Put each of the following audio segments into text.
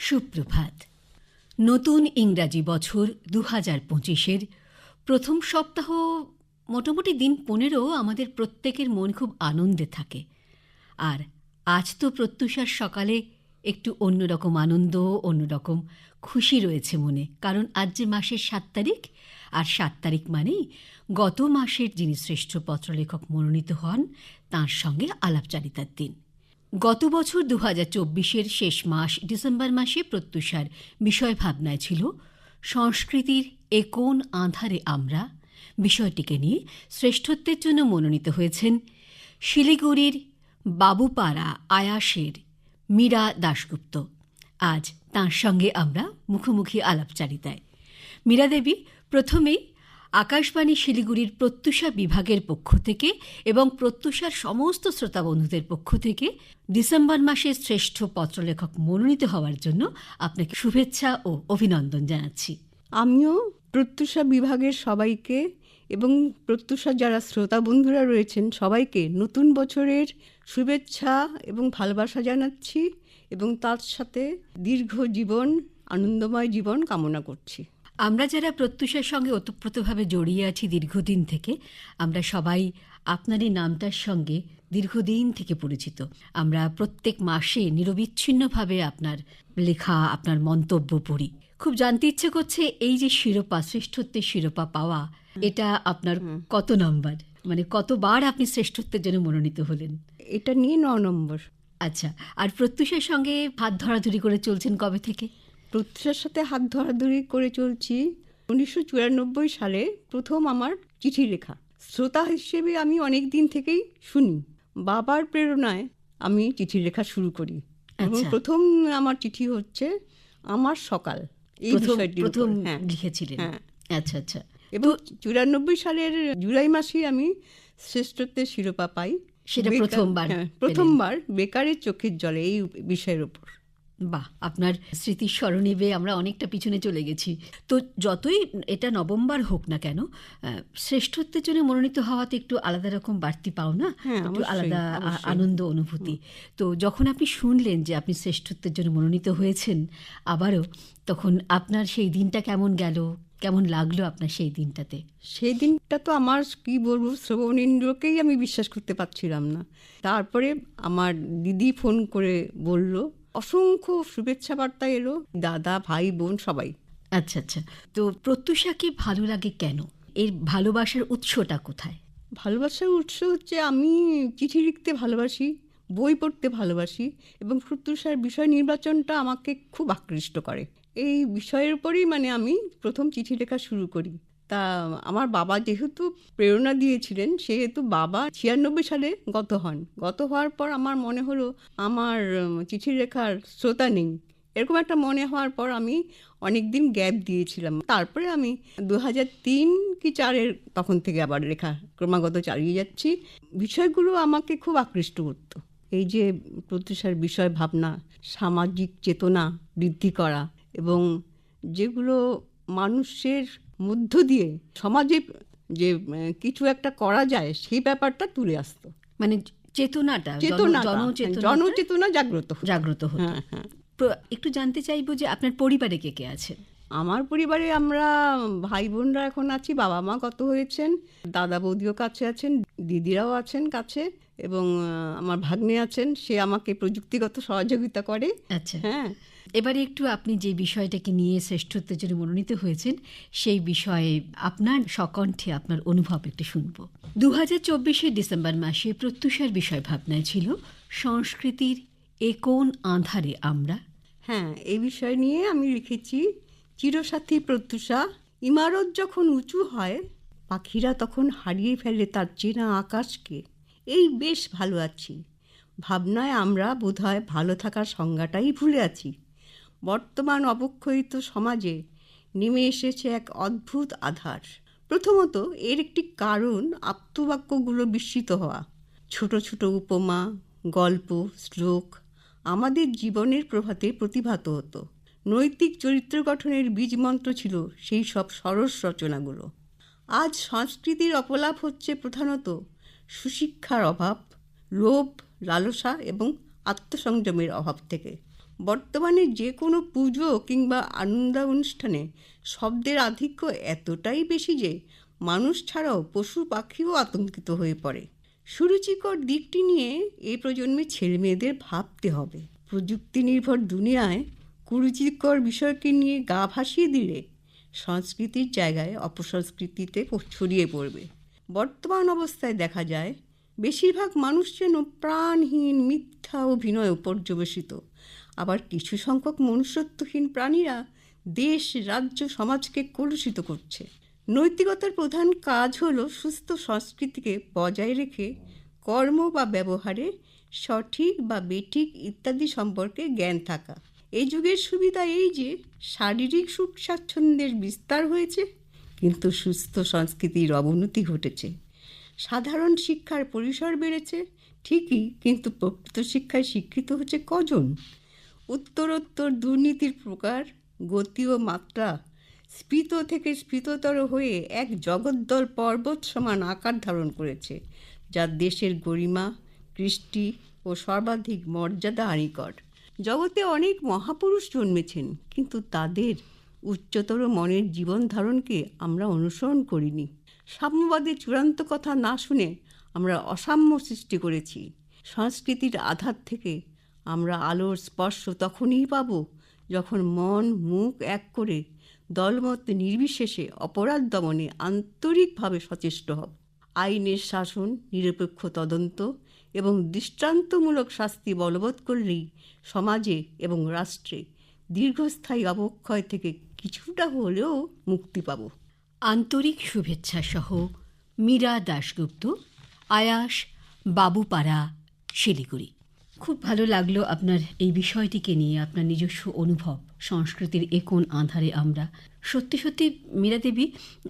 সুপ্রভাত। নতুন ইংরাজি বছর দু হাজার পঁচিশের প্রথম সপ্তাহ মোটামুটি দিন পনেরো আমাদের প্রত্যেকের মন খুব আনন্দে থাকে। আর আজ তো প্রত্যুষার সকালে একটু অন্যরকম আনন্দ, অন্যরকম খুশি রয়েছে মনে। কারণ আজ যে মাসের সাত তারিখ, আর সাত তারিখ মানেই গত মাসের যিনি শ্রেষ্ঠ পত্রলেখক মনোনীত হন, তাঁর সঙ্গে আলাপচারিতার দিন। গত বছর দু হাজার শেষ মাস, ডিসেম্বর মাসে প্রত্যুষার বিষয় ভাবনায় ছিল, সংস্কৃতির এ কোন আঁধারে আমরা, বিষয়টিকে নিয়ে শ্রেষ্ঠত্বের জন্য মনোনীত হয়েছেন শিলিগুড়ির বাবুপাড়া আয়াসের মীরা দাশগুপ্ত। আজ তাঁর সঙ্গে আমরা মুখোমুখি আলাপচারিতায়। মীরা দেবী, প্রথমেই আকাশবাণী শিলিগুড়ির প্রত্যুষা বিভাগের পক্ষ থেকে এবং প্রত্যুষার সমস্ত শ্রোতা বন্ধুদের পক্ষ থেকে ডিসেম্বর মাসের শ্রেষ্ঠ পত্রলেখক মনোনীত হওয়ার জন্য আপনাকে শুভেচ্ছা ও অভিনন্দন জানাচ্ছি। আমিও প্রত্যুষা বিভাগের সবাইকে এবং প্রত্যুষা যারা শ্রোতা বন্ধুরা রয়েছেন সবাইকে নতুন বছরের শুভেচ্ছা এবং ভালোবাসা জানাচ্ছি এবং তার সাথে দীর্ঘ জীবন, আনন্দময় জীবন কামনা করছি। আমরা যারা প্রত্যুষার সঙ্গে ওতপ্রোতভাবে জড়িয়ে আছি দীর্ঘদিন থেকে আমরা সবাই আপনার এই নামটার সঙ্গে দীর্ঘদিন থেকে পরিচিত। আমরা প্রত্যেক মাসে নিরবিচ্ছিন্নভাবে আপনার লেখা আপনার মন্তব্য পড়ি। খুব জানতে ইচ্ছে করছে এই যে শিরোপা শ্রেষ্ঠত্বের শিরোপা পাওয়া এটা আপনার কত নম্বর? মানে কতবার আপনি শ্রেষ্ঠত্বের জন্য মনোনীত হলেন? এটা নিয়ে ন নম্বর। আচ্ছা আর প্রত্যুষের সঙ্গে হাত ধরাধরি করে চলছেন কবে থেকে? প্রত্যুষার সাথে হাত ধরাধরি করে চলছি। উনিশশো চুরানব্বই সালে প্রথম আমার চিঠি লেখা। শ্রোতা হিসেবে আমি অনেক দিন থেকেই শুনি। বাবার প্রেরণায় আমি চিঠি লেখা শুরু করি। এবং আচ্ছা। প্রথম আমার চিঠি হচ্ছে আমার সকাল। এই প্রথম প্রথম হ্যাঁ। লিখেছিলেন। হ্যাঁ। আচ্ছা আচ্ছা। এবং চুরানব্বই সালের জুলাই মাসে আমি শ্রেষ্ঠত্বের শিরোপা পাই। সেটা প্রথমবার হ্যাঁ, প্রথমবার বেকারের চোখের জলে এই বিষয়ের উপর। বাহ আপনার স্মৃতির স্মরণীবে আমরা অনেকটা পিছনে চলে গেছি। তো যতই এটা নভেম্বর হোক না কেন শ্রেষ্ঠত্বের জন্য মনোনীত হওয়াতে একটু আলাদা রকম বাড়তি পাও না? হ্যাঁ, একটু আলাদা আনন্দ অনুভূতি। তো যখন আপনি শুনলেন যে আপনি শ্রেষ্ঠত্বের জন্য মনোনীত হয়েছেন আবারও তখন আপনার সেই দিনটা কেমন গেল? কেমন লাগল আপনার সেই দিনটাতে? সেই দিনটা তো আমার কি বলব শ্রবণেন্দ্রকেই আমি বিশ্বাস করতে পারছিলাম না। তারপরে আমার দিদি ফোন করে বলল অসংখ্য শুভেচ্ছা বার্তা এলো দাদা ভাই বোন সবাই। আচ্ছা আচ্ছা। তো প্রত্যুষাকে ভালো লাগে কেন? এর ভালোবাসার উৎসটা কোথায়? ভালোবাসার উৎস হচ্ছে আমি চিঠি লিখতে ভালোবাসি বই পড়তে ভালোবাসি এবং প্রত্যুষার বিষয় নির্বাচনটা আমাকে খুব আকৃষ্ট করে। এই বিষয়ের উপরেই মানে আমি প্রথম চিঠি লেখা শুরু করি। তা, আমার বাবা যেহেতু প্রেরণা দিয়েছিলেন, সেহেতু বাবা ছিয়ানব্বই সালে গত হন। গত হওয়ার পর আমার মনে হলো, আমার চিঠি লেখার শ্রোতা নেই। এরকম একটা মনে হওয়ার পর আমি অনেক দিন গ্যাপ দিয়েছিলাম। তারপরে আমি দু তিন কি চারের তখন থেকে আবার লেখা ক্রমাগত চালিয়ে যাচ্ছি। বিষয়গুলো আমাকে খুব আকৃষ্ট করতো। এই যে প্রত্যুষার বিষয় ভাবনা, সামাজিক চেতনা বৃদ্ধি করা এবং যেগুলো মানুষের মধ্য দিয়ে সমাজে যে কিছু একটা করা যায় সেই ব্যাপারটা তুলে আসতো। মানে চেতনাটা জনচেতনা জাগ্রত জাগ্রত হতো। হ্যাঁ হ্যাঁ। একটু জানতে চাইব যে আপনার পরিবারে কে কে আছে? আমার পরিবারে আমরা ভাই বোনরা এখন আছি বাবা মা কত হয়েছেন দাদা বৌদিও কাছে আছেন দিদিরাও আছেন কাছে এবং আমার ভাগ্নে আছেন সে আমাকে প্রযুক্তিগত সহযোগিতা করে। আচ্ছা। হ্যাঁ। এবারে একটু আপনি যে বিষয়টাকে নিয়ে শ্রেষ্ঠত্বের জন্য মনোনীত হয়েছেন, সেই বিষয়ে আপনার সকণ্ঠে আপনার অনুভব একটু শুনব। দু হাজার চব্বিশের ডিসেম্বর মাসে প্রত্যুষার বিষয় ভাবনায় ছিল, সংস্কৃতির এ কোন আঁধারে আমরা। হ্যাঁ এই বিষয় নিয়ে আমি লিখেছি, চিরসাথী প্রত্যুষা, ইমারত যখন উঁচু হয়, পাখিরা তখন হারিয়ে ফেলে তার চেনা আকাশকে। এই বেশ ভালো আছি। ভাবনায় আমরা বোধহয় ভালো থাকার সংজ্ঞাটাই ভুলে আছি। বর্তমান অবক্ষয়িত সমাজে নেমে এসেছে এক অদ্ভুত আধার। প্রথমত, এর একটি কারণ আপ্তবাক্যগুলো বিস্মিত হওয়া। ছোট ছোট উপমা, গল্প, শ্লোক আমাদের জীবনের প্রভাতে প্রতিভাত হতো। নৈতিক চরিত্র গঠনের বীজমন্ত্র ছিল সেই সব সরস রচনাগুলো। আজ সংস্কৃতির অপলাপ হচ্ছে প্রধানত সুশিক্ষার অভাব, লোভ, লালসা এবং আত্মসংযমের অভাব থেকে। বর্তমানে যে কোনো পুজো কিংবা আনন্দ অনুষ্ঠানে শব্দের আধিক্য এতটাই বেশি যে মানুষ ছাড়াও পশু পাখিও আতঙ্কিত হয়ে পড়ে। সুরুচিকর দিকটি নিয়ে এই প্রজন্মের ছেলেমেয়েদের ভাবতে হবে। প্রযুক্তি নির্ভর দুনিয়ায় কুরুচিকর বিষয়কে নিয়ে গা ভাসিয়ে দিলে সংস্কৃতির জায়গায় অপসংস্কৃতিতে ছড়িয়ে পড়বে। বর্তমান অবস্থায় দেখা যায়, বেশিরভাগ মানুষ যেন প্রাণহীন মিথ্যা অভিনয় পর্যবেসিত আবার কিছু সংখ্যক মনুষ্যত্বহীন প্রাণীরা দেশ, রাজ্য, সমাজকে কলুষিত করছে। নৈতিকতার প্রধান কাজ হল সুস্থ সংস্কৃতিকে বজায় রেখে কর্ম বা ব্যবহারে সঠিক বা বেঠিক ইত্যাদি সম্পর্কে জ্ঞান থাকা। এই যুগের সুবিধা এই যে, শারীরিক সুখ স্বাচ্ছন্দ্যের বিস্তার হয়েছে, কিন্তু সুস্থ সংস্কৃতির অবনতি ঘটেছে। সাধারণ শিক্ষার পরিসর বেড়েছে, ঠিকই, কিন্তু প্রকৃত শিক্ষায় শিক্ষিত হচ্ছে কজন? উত্তরোত্তর দুর্নীতির প্রকার, গতি ও মাত্রা স্ফীত থেকে স্ফীততর হয়ে এক জগদ্দল পর্বত সমান আকার ধারণ করেছে, যা দেশের গরিমা, কৃষ্টি ও সর্বাধিক মর্যাদা হানিকর। জগতে অনেক মহাপুরুষ জন্মেছেন, কিন্তু তাদের উচ্চতর মনের জীবন ধারণকে আমরা অনুসরণ করিনি। সাম্যবাদের চূড়ান্ত কথা না শুনে আমরা অসাম্য সৃষ্টি করেছি। সংস্কৃতির আধার থেকে আমরা আলোর স্পর্শ তখনই পাব যখন মন মুখ এক করে দলমত নির্বিশেষে অপরাধ দমনে আন্তরিকভাবে সচেষ্ট হব। আইনের শাসন, নিরপেক্ষ তদন্ত এবং দৃষ্টান্তমূলক শাস্তি বলবৎ করলেই সমাজে এবং রাষ্ট্রে দীর্ঘস্থায়ী অবক্ষয় থেকে কিছুটা হলেও মুক্তি পাব। আন্তরিক শুভেচ্ছা সহ মীরা দাশগুপ্ত, আয়াস, বাবুপাড়া, শিলিগুড়ি। খুব ভালো লাগল আপনার এই বিষয়টিকে নিয়ে, আপনার নিজস্ব অনুভব, সংস্কৃতির এ কোন আধারে আমরা। সত্যি সত্যি মীরা দেবী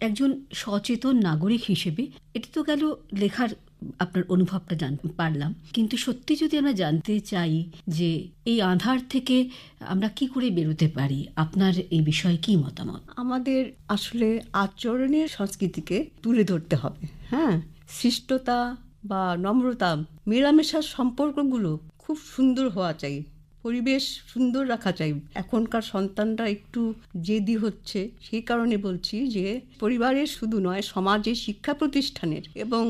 একজন সচেতন নাগরিক হিসেবে এটি তো গেল লেখার আপনার অনুভবটা জান, পারলাম। কিন্তু সত্যি যদি আমরা জানতে চাই যে এই আধার থেকে আমরা কি করে বেরোতে পারি, আপনার এই বিষয়ে কি মতামত? আমাদের আসলে আচরণের সংস্কৃতিকে তুলে ধরতে হবে হ্যাঁ? সৃষ্টতা বা নম্রতা, মেলামেশার সম্পর্কগুলো খুব সুন্দর হওয়া চাই, পরিবেশ সুন্দর রাখা চাই। এখনকার সন্তানরা একটু জেদি হচ্ছে, সেই কারণে বলছি যে পরিবারের শুধু নয়, সমাজে শিক্ষা প্রতিষ্ঠানের এবং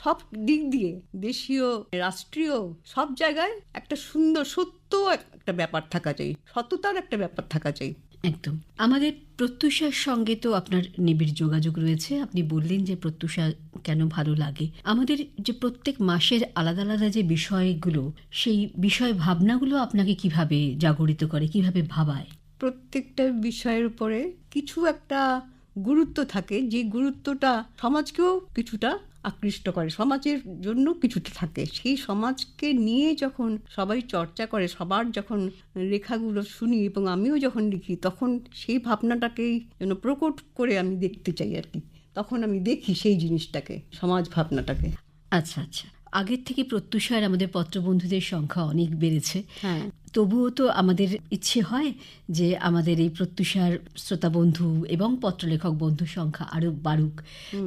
সব দিক দিয়ে দেশীয়, রাষ্ট্রীয়, সব জায়গায় একটা সুন্দর, সত্য একটা ব্যাপার থাকা চাই, সততার একটা ব্যাপার থাকা চাই। একদম। আমাদের প্রত্যুষার সঙ্গে তো আপনার নিবিড় যোগাযোগ রয়েছে। আপনি বললেন যে প্রত্যুষা কেন ভালো লাগে। আমাদের যে প্রত্যেক মাসের আলাদা আলাদা যে বিষয়গুলো সেই বিষয় ভাবনাগুলো আপনাকে কীভাবে জাগরিত করে কীভাবে ভাবায়? প্রত্যেকটা বিষয়ের উপরে কিছু একটা গুরুত্ব থাকে। যে গুরুত্বটা সমাজকেও কিছুটা আকৃষ্ট করে। সমাজের জন্য কিছুটা থাকে। সেই সমাজকে নিয়ে যখন সবাই চর্চা করে, সবার যখন লেখাগুলো শুনি এবং আমিও যখন লিখি, তখন সেই ভাবনাটাকেই যেন প্রকট করে আমি দেখতে চাই আর কি। তখন আমি দেখি সেই জিনিসটাকে, সমাজ ভাবনাটাকে। আচ্ছা আচ্ছা। আগের থেকে প্রত্যুষার আমাদের পত্রবন্ধুদের সংখ্যা অনেক বেড়েছে। হ্যাঁ। তবুও তো আমাদের ইচ্ছে হয় যে আমাদের এই প্রত্যুষার শ্রোতা বন্ধু এবং পত্রলেখক বন্ধু সংখ্যা আরও বাড়ুক।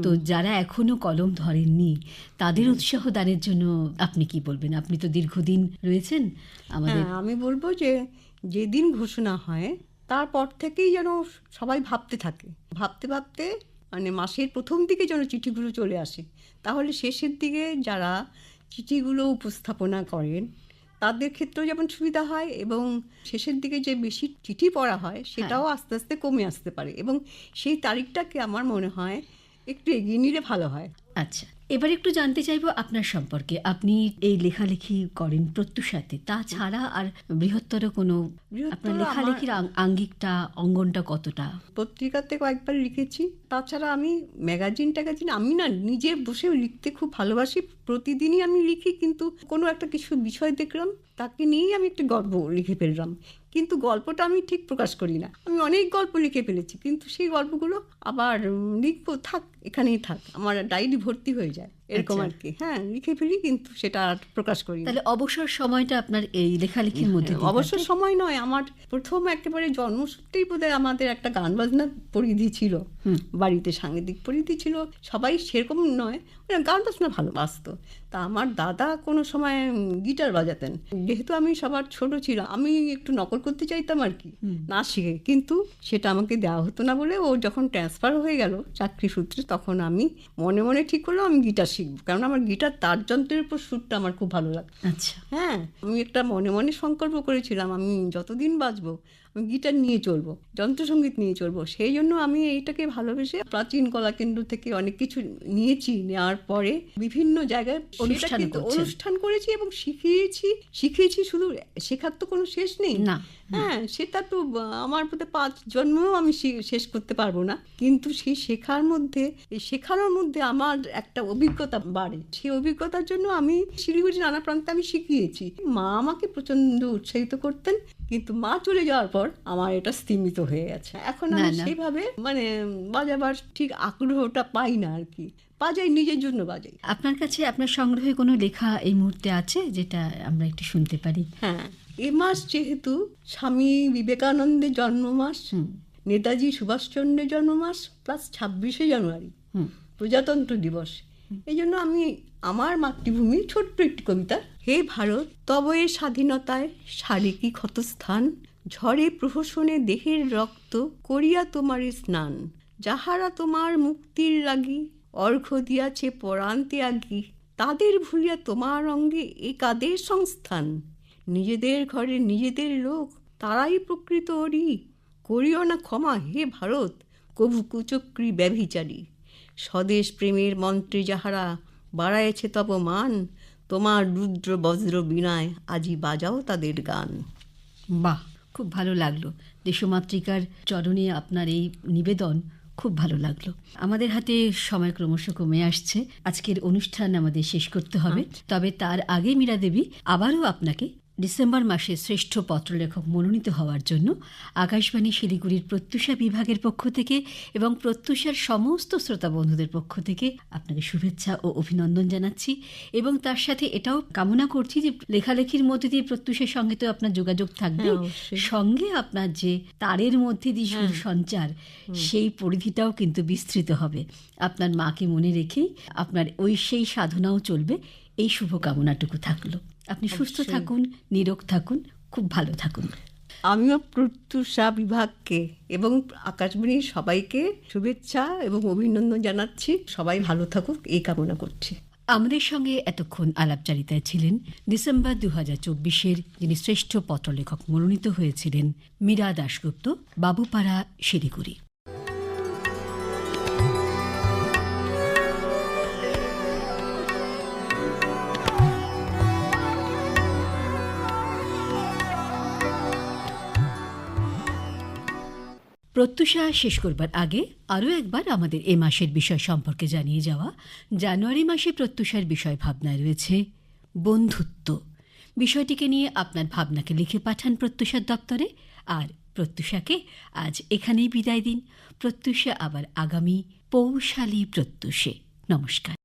তো যারা এখনও কলম ধরেননি তাদের উৎসাহ দানের জন্য আপনি কি বলবেন? আপনি তো দীর্ঘদিন রয়েছেন আমাদের। হ্যাঁ আমি বলব যে যেদিন ঘোষণা হয় তারপর থেকেই যেন সবাই ভাবতে থাকে। ভাবতে ভাবতে মানে মাসের প্রথম দিকে যেন চিঠিগুলো চলে আসে তাহলে শেষের দিকে যারা চিঠিগুলো উপস্থাপনা করেন তাদের ক্ষেত্রেও যেমন সুবিধা হয় এবং শেষের দিকে যে বেশি চিঠি পড়া হয় সেটাও আস্তে আস্তে কমে আসতে পারে এবং সেই তারিখটাকে আমার মনে হয় একটু এগিয়ে নিলে ভালো হয়। আচ্ছা। এবার একটু জানতে চাইব আপনার সম্পর্কে। আপনি এই লেখালেখি করেন প্রত্যুষাতে। তাছাড়া আর বৃহত্তর কোনো আপনার লেখালেখির আঙ্গিকটা অঙ্গনটা কতটা? পত্রিকাতে কয়েকবার লিখেছি। তাছাড়া আমি ম্যাগাজিন ট্যাগাজিন আমি না নিজে বসে লিখতে খুব ভালোবাসি। প্রতিদিনই আমি লিখি কিন্তু কোনো একটা কিছু বিষয় দেখলাম তাকে নিয়েই আমি একটি গর্ব লিখে ফেললাম। কিন্তু গল্পটা আমি ঠিক প্রকাশ করি না। আমি অনেক গল্প লিখে ফেলেছি, কিন্তু সেই গল্পগুলো আবার লিখব, থাক, এখানেই থাক, আমার ডায়েরি ভর্তি হয়ে যায়। এরকম আচ্ছা। আর কি হ্যাঁ লিখে ফেলি কিন্তু সেটা আর প্রকাশ করি তাহলে অবসর সময়টা আপনার এই লেখালেখির মধ্যে দিয়ে অবশ্য কাটে? সময় নয় আমার প্রথম একেবারে জন্মসূত্রেই বোধহয় আমাদের একটা গান বাজনার পরিধি ছিল। বাড়িতে সাংগীতিক পরিধি ছিল। সবাই সেরকম নয় মানে গান বাজনা ভালোবাসতো। তা আমার দাদা কোনো সময় গিটার বাজাতেন। যেহেতু আমি সবার ছোট ছিল আমি একটু নকল করতে চাইতাম আর কি না শিখে। কিন্তু সেটা আমাকে দেওয়া হতো না বলে ও যখন ট্রান্সফার হয়ে গেল চাকরি সূত্রে তখন আমি মনে মনে ঠিক করলাম আমি গিটার শিখব কারণ আমার গিটার তার যন্ত্রের উপর সুরটা আমার খুব ভালো লাগে। আচ্ছা। হ্যাঁ আমি একটা মনে মনে সংকল্প করেছিলাম আমি যতদিন বাঁচবো আমি গিটার নিয়ে চলবো যন্ত্রসঙ্গীত নিয়ে চলবো। সেই জন্য আমি এইটাকে ভালোবেসে প্রাচীন কলা কেন্দ্র থেকে অনেক কিছু নিয়েছি নেওয়ার পরে বিভিন্ন জায়গায় করছেন। অনুষ্ঠান করেছি এবং শিখিয়েছি শিখিয়েছি শুধু শেখার তো কোনো শেষ নেই। না, হ্যাঁ সেটা তো আমার বোধ পাঁচ জন্মেও আমি শেষ করতে পারব না। কিন্তু সেই শেখার মধ্যে এই শেখানোর মধ্যে আমার একটা অভিজ্ঞতা বাড়ে। সেই অভিজ্ঞতার জন্য আমি শিলিগুড়ি নানা প্রান্তে আমি শিখিয়েছি। মা আমাকে প্রচণ্ড উৎসাহিত করতেন। কিন্তু মা চলে যাওয়ার পর আমার এটা স্তীমিত হয়ে গেছে। এখন আমি। সেইভাবে মানে বাজাবার ঠিক আগ্রহটা পাই না আর কি। বাজাই নিজের জন্য বাজাই। আপনার কাছে আপনার সংগ্রহে কোনো লেখা এই মুহূর্তে আছে যেটা আমরা একটু শুনতে পারি? হ্যাঁ এ মাস যেহেতু স্বামী বিবেকানন্দের জন্মমাস নেতাজি সুভাষচন্দ্রের জন্মমাস প্লাস ছাব্বিশে জানুয়ারি প্রজাতন্ত্র দিবস। এই জন্য আমি আমার মাতৃভূমি ছোট্ট একটি কবিতা হে ভারত, তব স্বাধীনতায় সারে কি ক্ষতস্থান। ঝড়ে প্রহসনে দেহের রক্ত, করিয়া তোমার স্নান। যাহারা তোমার মুক্তির লাগি, অর্ঘ্য দিয়াছে পরান্তে আগি তাদের ভুলিয়া তোমার অঙ্গে এ কাদের সংস্থান। নিজেদের ঘরে নিজেদের লোক, তারাই প্রকৃত অরি। করিও না ক্ষমা, হে ভারত, কভু কুচক্রী ব্যভিচারী। স্বদেশ প্রেমের মন্ত্রে যাহারা বাড়ায়েছে তব মান তোমার রুদ্র বজ্র বিনায় আজি বাজাও তাদের গান। বাহ খুব ভালো লাগল। দেশমাতৃকার চরণে আপনার এই নিবেদন খুব ভালো লাগল। আমাদের হাতে সময় ক্রমশ কমে আসছে। আজকের অনুষ্ঠান আমাদের শেষ করতে হবে। তবে তার আগে মীরা দেবী আবারও আপনাকে ডিসেম্বর মাসে শ্রেষ্ঠ পত্রলেখক মনোনীত হওয়ার জন্য আকাশবাণী শিলিগুড়ির প্রত্যুষা বিভাগের পক্ষ থেকে এবং প্রত্যুষার সমস্ত শ্রোতা বন্ধুদের পক্ষ থেকে আপনাকে শুভেচ্ছা ও অভিনন্দন জানাচ্ছি এবং তার সাথে এটাও কামনা করছি যে লেখালেখির মধ্যে দিয়ে প্রত্যুষের সঙ্গে তো আপনার যোগাযোগ থাকবে হ্যাঁ, সঙ্গে আপনার যে তারের মধ্যে দিয়ে সুর সঞ্চার সেই পরিধিটাও কিন্তু বিস্তৃত হবে। আপনার মাকে মনে রেখেই আপনার ওই সেই সাধনাও চলবে। এই শুভকামনাটুকু থাকল। আপনি সুস্থ থাকুন নিরোগ থাকুন খুব ভালো থাকুন। আমিও প্রত্যুষা বিভাগকে এবং আকাশবাণীর সবাইকে শুভেচ্ছা এবং অভিনন্দন জানাচ্ছি। সবাই ভালো থাকুক এই কামনা করছি। আমাদের সঙ্গে এতক্ষণ আলাপচারিতায় ছিলেন ডিসেম্বর দু হাজার চব্বিশের যিনি শ্রেষ্ঠ পত্রলেখক মনোনীত হয়েছিলেন মীরা দাশগুপ্ত বাবুপাড়া শিলিগুড়ি। প্রত্যুষা শেষ করবার আগে আরও একবার আমাদের এ মাসের বিষয় সম্পর্কে জানিয়ে যাওয়া। জানুয়ারি মাসে প্রত্যুষার বিষয় ভাবনায় রয়েছে বন্ধুত্ব। বিষয়টিকে নিয়ে আপনার ভাবনাকে লিখে পাঠান প্রত্যুষার দপ্তরে। আর প্রত্যুষাকে আজ এখানেই বিদায় দিন। প্রত্যুষা আবার আগামী পৌশালী প্রত্যুষে। নমস্কার।